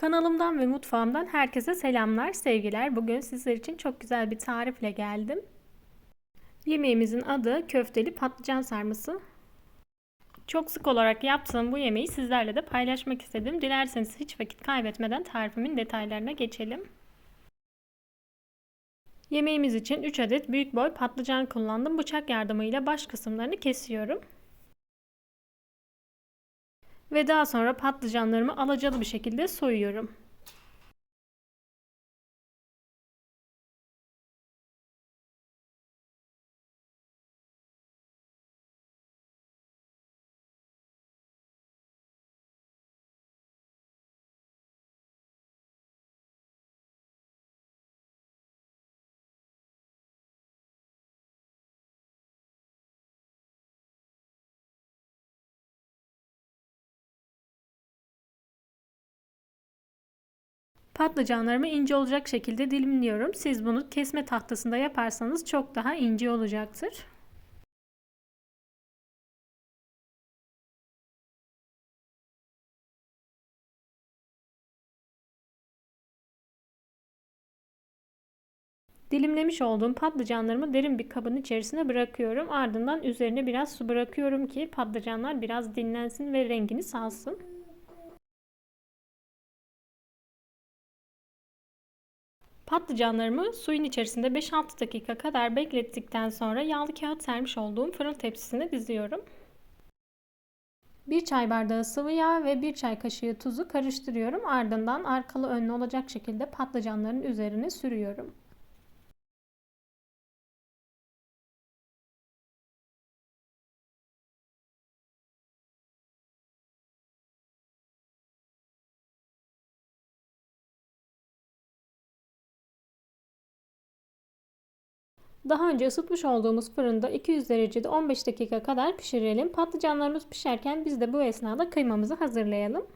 Kanalımdan ve mutfağımdan herkese selamlar, sevgiler. Bugün sizler için çok güzel bir tarifle geldim. Yemeğimizin adı köfteli patlıcan sarması. Çok sık olarak yaptığım bu yemeği sizlerle de paylaşmak istedim. Dilerseniz hiç vakit kaybetmeden tarifimin detaylarına geçelim. Yemeğimiz için 3 adet büyük boy patlıcan kullandım. Bıçak yardımıyla baş kısımlarını kesiyorum. Ve daha sonra patlıcanlarımı alacalı bir şekilde soyuyorum. Patlıcanlarımı ince olacak şekilde dilimliyorum. Siz bunu kesme tahtasında yaparsanız çok daha ince olacaktır. Dilimlemiş olduğum patlıcanlarımı derin bir kabın içerisine bırakıyorum. Ardından üzerine biraz su bırakıyorum ki patlıcanlar biraz dinlensin ve rengini salsın. Patlıcanlarımı suyun içerisinde 5-6 dakika kadar beklettikten sonra yağlı kağıt sermiş olduğum fırın tepsisine diziyorum. 1 çay bardağı sıvı yağ ve 1 çay kaşığı tuzu karıştırıyorum. Ardından arkalı önlü olacak şekilde patlıcanların üzerine sürüyorum. Daha önce ısıtmış olduğumuz fırında 200 derecede 15 dakika kadar pişirelim. Patlıcanlarımız pişerken biz de bu esnada kıymamızı hazırlayalım.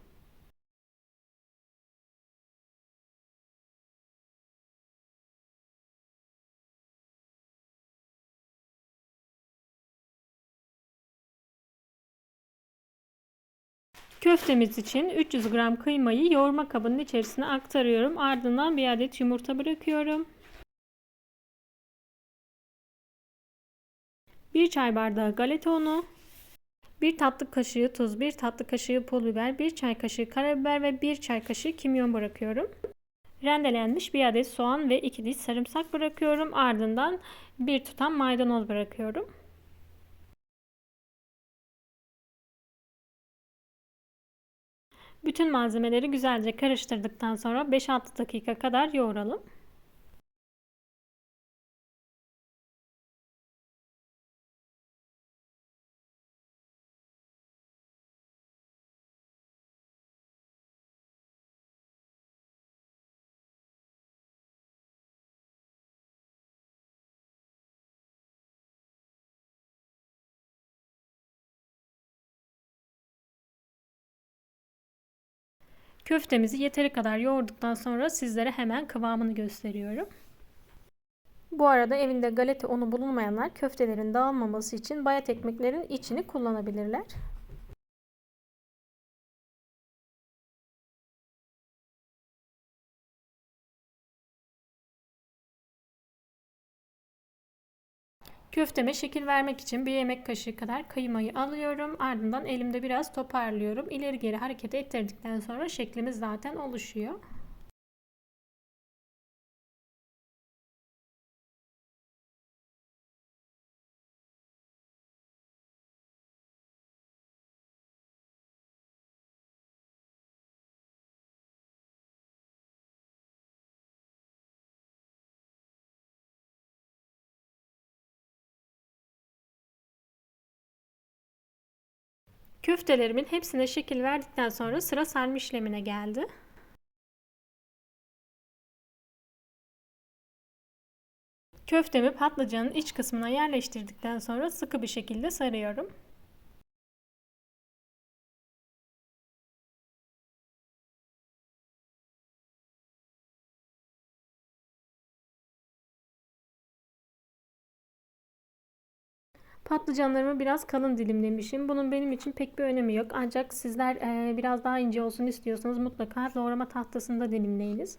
Köftemiz için 300 gram kıymayı yoğurma kabının içerisine aktarıyorum. Ardından bir adet yumurta bırakıyorum. 1 çay bardağı galeta unu, 1 tatlı kaşığı tuz, 1 tatlı kaşığı pul biber, 1 çay kaşığı karabiber ve 1 çay kaşığı kimyon bırakıyorum. Rendelenmiş bir adet soğan ve 2 diş sarımsak bırakıyorum. Ardından bir tutam maydanoz bırakıyorum. Bütün malzemeleri güzelce karıştırdıktan sonra 5-6 dakika kadar yoğuralım. Köftemizi yeteri kadar yoğurduktan sonra sizlere hemen kıvamını gösteriyorum. Bu arada evinde galeta unu bulunmayanlar köftelerin dağılmaması için bayat ekmeklerin içini kullanabilirler. Köfteme şekil vermek için bir yemek kaşığı kadar kıymayı alıyorum. Ardından elimde biraz toparlıyorum. İleri geri hareket ettirdikten sonra şeklimiz zaten oluşuyor. Köftelerimin hepsine şekil verdikten sonra sıra sarma işlemine geldi. Köftemi patlıcanın iç kısmına yerleştirdikten sonra sıkı bir şekilde sarıyorum. Patlıcanlarımı biraz kalın dilimlemişim. Bunun benim için pek bir önemi yok. Ancak sizler biraz daha ince olsun istiyorsanız mutlaka doğrama tahtasında dilimleyiniz.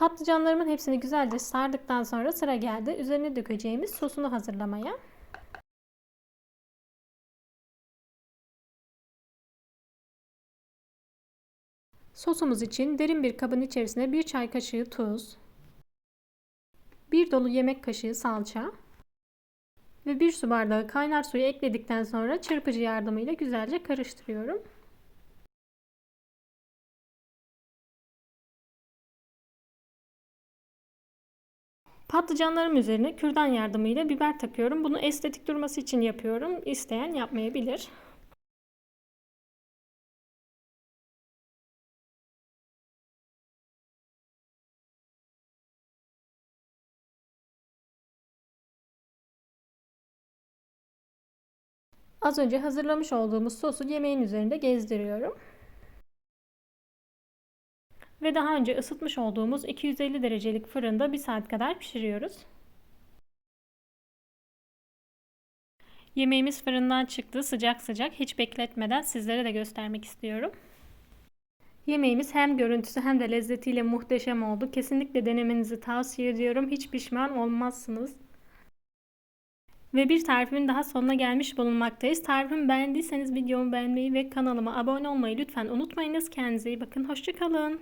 Patlıcanlarımın hepsini güzelce sardıktan sonra sıra geldi. Üzerine dökeceğimiz sosunu hazırlamaya. Sosumuz için derin bir kabın içerisine bir çay kaşığı tuz, bir dolu yemek kaşığı salça ve bir su bardağı kaynar suyu ekledikten sonra çırpıcı yardımıyla güzelce karıştırıyorum. Patlıcanlarım üzerine kürdan yardımıyla biber takıyorum. Bunu estetik durması için yapıyorum. İsteyen yapmayabilir. Az önce hazırlamış olduğumuz sosu yemeğin üzerinde gezdiriyorum. Ve daha önce ısıtmış olduğumuz 250 derecelik fırında 1 saat kadar pişiriyoruz. Yemeğimiz fırından çıktı sıcak sıcak hiç bekletmeden sizlere de göstermek istiyorum. Yemeğimiz hem görüntüsü hem de lezzetiyle muhteşem oldu. Kesinlikle denemenizi tavsiye ediyorum. Hiç pişman olmazsınız. Ve bir tarifimin daha sonuna gelmiş bulunmaktayız. Tarifimi beğendiyseniz videomu beğenmeyi ve kanalıma abone olmayı lütfen unutmayınız. Kendinize iyi bakın. Hoşçakalın.